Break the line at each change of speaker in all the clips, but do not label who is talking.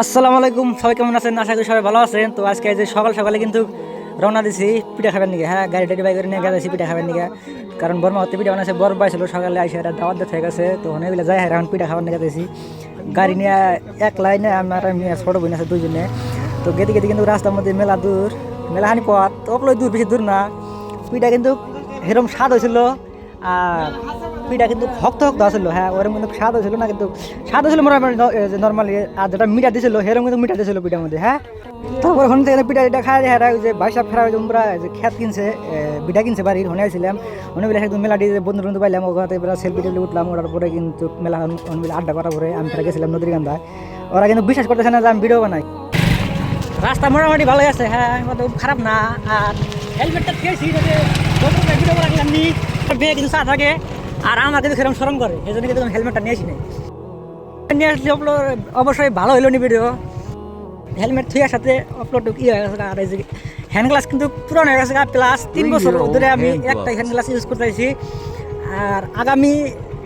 আসসালামু আলাইকুম, সবাই কেমন আছেন? আশা করি সবাই ভালো আছেন। তো আজকে যে সকাল সকালে কিন্তু রওনা দিছি পিঠা খাবেন নিকে হ্যাঁ গাড়ি টাড়ি বাইক করে নিয়ে গেছি পিঠা খাবেন নিকে কারণ বর্মা হতে পিঠা বানাইছে বরফ পাইছিল সকালে, আইসে এরা দাওয়াত দিয়ে হয়ে গেছে। তো অনেক বেলা যাই এখন পিঠা খাবার নিয়ে গেছি গাড়ি নিয়ে এক লাইনে আমার ছোটো বোন আছে দুইজনে। তো গেতে গেতে কিন্তু রাস্তার মধ্যে মেলা দূর মেলাহানি পথ। তো অপলই দূর, বেশি দূর না। পিঠা কিন্তু সেরকম স্বাদ হয়েছিল। আর পিঠা কিন্তু শক্ত শক্ত আসলো হ্যাঁ ওরকম কিন্তু স্বাদ হয়েছিল না, কিন্তু স্বাদ হয়েছিল মোটামুটি নর্মালি আর যেটা মিঠা দিয়েছিল সেরকম কিন্তু মিঠা দিয়েছিল পিঠার মধ্যে হ্যাঁ? তারপর ওখান থেকে পিঠা টিঠা খাই হ্যাঁ যে বাইশা ফেরা তোমরা যে খ্যাত কিনছে পিঠা কিনছে বাড়ির হনে আসছিলাম অনেক বেলা একদম মেলা দিয়ে বন্ধু বন্ধু পাইলাম ওখানে এবার সেলফি টেলফি উঠলাম ওটার পরে কিন্তু মেলা অনেক বেলা আড্ডা করার পরে আমি ফেরা গেছিলাম নদীর গান্ধায় ওরা কিন্তু বিশ্বাস করতেছে না যে আমি ভিডিও বানাই। রাস্তা মোটামুটি ভালোই আছে হ্যাঁ কত খারাপ না, আর হেলমেটটা খেয়েছি ভিডিও রাখলাম নি। কিন্তু চা থাকে। আর আমার কিন্তু সেরকম সরম করে এই জন্য কিন্তু আমি হেলমেটটা নিয়েছি নাই নিয়ে আসলে upload অবশ্যই ভালো হইল নি ভিডিও হেলমেট থুয়ার সাথে আপলোড ই হয়ে গেছে আর এই যে হ্যান্ড গ্লাস কিন্তু পুরানো হয়ে গেছে প্লাস তিন বছর ধরে আমি একটা হ্যান্ড গ্লাস ইউজ করতেছি। আর আগামী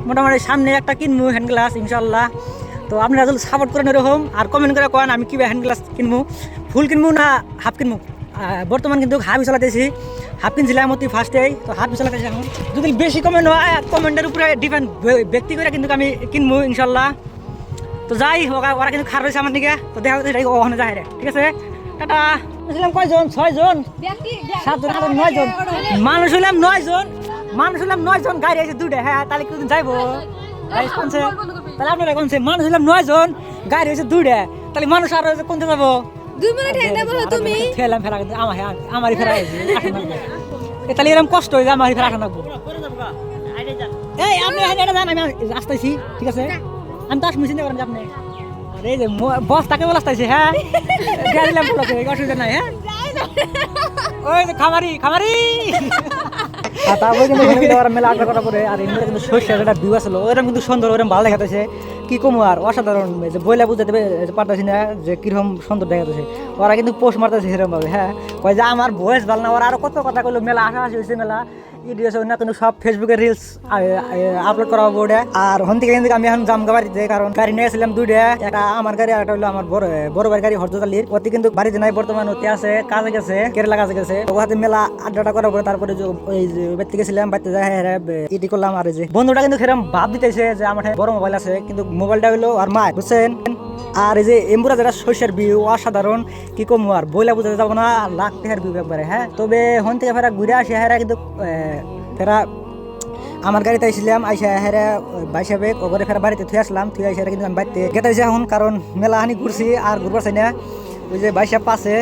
মোটামুটি সামনে একটা কিনবো হ্যান্ড গ্লাস ইনশাল্লাহ তো আপনারা যদি সাপোর্ট করেন এরকম আর কমেন্ট করে করেন আমি কীভাবে হ্যান্ড গ্লাস কিনবো। ফুল কিনবো না হাফ কিনবো? বর্তমান কিন্তু হাফই চালাতেছি। হাফ কিনছিলাম অতি ফার্স্টেই তো হাফই চালাতেছি এখন। যদি বেশি কমেন্ট হয় কমেন্টের উপরে ডিপেন্ড ব্যক্তি করে কিন্তু আমি কিনবো ইনশাল্লাহ। তো যাই হোক ওরা কিন্তু খার রয়েছে আমার দিকে তো দেখা যাচ্ছে ওখানে যায় রে ঠিক আছে? টাটা। ছিলাম কয়জন? ছয়জন? সাতজন আটজন নয় জন মানুষ হইলাম নয় জন মানুষ হইলাম নয় জন গাড়ি আছে দুটো হ্যাঁ তাহলে কোনদিন যাইবো? তাহলে আপনারা কোনছে মানুষ হইলাম নয় জন গাড়ি হয়েছে দুটো তাহলে মানুষ আর কোনতে যাব?
দুই মিনিট হেঁটে বলো তুমি।
ফেলাম ফেলা কিন্তু আমার আমারই ফেরা হয়েছে এ তাহলে এরকম কষ্ট হয়ে যায় আমারই লাগবো এই আপনি যান আমি আসতেছি ঠিক আছে? আমি তো আসব চিন্তা করেন যে আপনি। আরে যে ম- বস তাকে বলে আসতেছি হ্যাঁ? গাড়ি ল্যাম্প অসুবিধা নাই হ্যাঁ? ওই যে খামারি খামারি! আর তারপরে কিন্তু মেলা আড্ডা করার পরে আর এমনি কিন্তু শস্যের একটা ভিউ আসলো ওরকম কিন্তু সুন্দর ওরকম ভালো দেখাতেছে। কি কমু আর? অসাধারণ যে বইলা বুঝতে পারতেছি না যে কীরকম সুন্দর দেখাতেছে ওরা কিন্তু পোষ মারতেছে সেরকমভাবে হ্যাঁ? কয় যে আমার ভয়েস ভালো না, ওরা আরও কত কথা কইলো, মেলা আশা আসি হয়েছে মেলা। ইডিও কিন্তু সব ফেসবুকে রিলস আপলোড করা হবে আর হন থেকে আমি এখন কারণ গাড়ি দুইটা, একটা আমার গাড়ি একটা হলো আমার বড় বড় গাড়ি কিন্তু বাড়িতে নাই, বর্তমান আছে, কাজে গেছে, কেরালা কাজে গেছে। ওখানে মেলা আড্ডাটা করার পরে তারপরে ওই গেছিলাম, বাড়িতে যাই হ্যাঁ ইটি করলাম আর যে। বন্ধুটা কিন্তু সেরকম ভাব দিতেছে যে আমার বড় মোবাইল আছে, কিন্তু মোবাইলটা হলো আর মা বুঝছেন? আর এই যে এমপুরা যেটা শস্যের ভিউ অসাধারণ, কি কম আর, বইলা বুঝাতে যাব না লাখ টাকার ভিউ হ্যাঁ? তবে হন থেকে ফেরা ঘুরে আসে হ্যাঁ কিন্তু ফেরা আমার গাড়িতে আইছিলাম, আইসা হেরে বাইসা বেগ, ওগরে ফেরা বাড়িতে থুয়ে আসলাম, থুয়ে আইসা কিন্তু আমি বাড়িতে গেতে এখন, কারণ মেলা হানি ঘুরছি আর ঘুরবার চাই না। ওই যে বাইসা পাশে